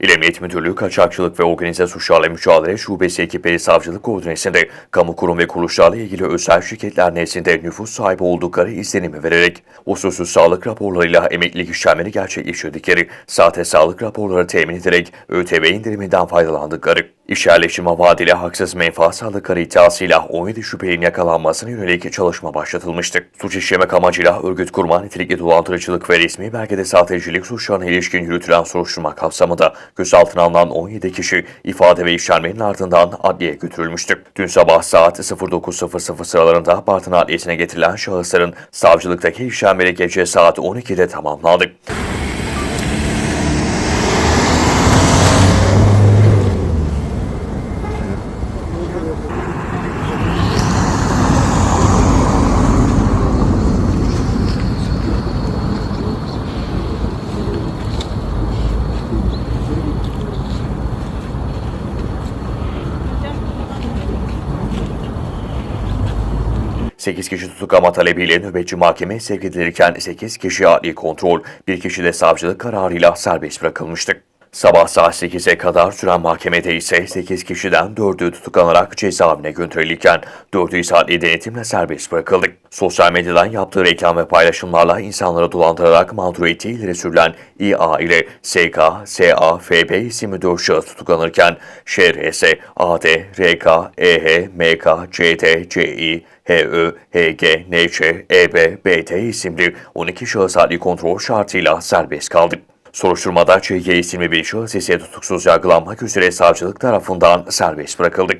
İl Emniyet Müdürlüğü Kaçakçılık ve Organize Suçlarla Mücadele Şubesi ekipleri savcılık koordinesinde kamu kurum ve kuruluşlarla ilgili özel şirketler nezdinde nüfus sahibi oldukları izlenimi vererek usulsüz sağlık raporlarıyla emeklilik işlemleri gerçekleştirdikleri, sahte sağlık raporları temin ederek ÖTV indiriminden faydalandıkları, iş yerleşimi vadeli haksız menfaat sağlıkları iddiasıyla 17 şüphelinin yakalanmasına yönelik çalışma başlatılmıştı. Suç işlemek amacıyla örgüt kurma nitelikli dolandırıcılık ve resmi belgede sahtecilik suçlarına ilişkin yürütülen soruşturma kapsamında gözaltına alınan 17 kişi ifade ve işlemlerin ardından adliyeye götürülmüştü. Dün sabah saat 09.00 sıralarında Bartın Adliyesi'ne getirilen şahısların savcılıktaki işlemleri gece saat 12'de tamamlandı. Sekiz kişi tutuklama talebiyle nöbetçi mahkemeye sevk edilirken 8 kişi adli kontrol, bir kişi de savcılık kararıyla serbest bırakılmıştı. Sabah saat 8'e kadar süren mahkemede ise 8 kişiden 4'ü tutuklanarak cezaevine gönderilirken 4'ü ise adli denetimle serbest bırakıldı. Sosyal medyadan yaptığı reklam ve paylaşımlarla insanları dolandırarak mağdur ettiği ileri sürülen İA ile SK, SA, FB isimli 4 şahıs tutuklanırken ŞRS, AD, RK, EH, MK, CT, CI, HÖ, HG, NÇ, EB, BT isimli 12 şahıs adli kontrol şartıyla serbest kaldı. Soruşturmada ÇG isimli bir şahıs ise tutuksuz yargılanmak üzere savcılık tarafından serbest bırakıldı.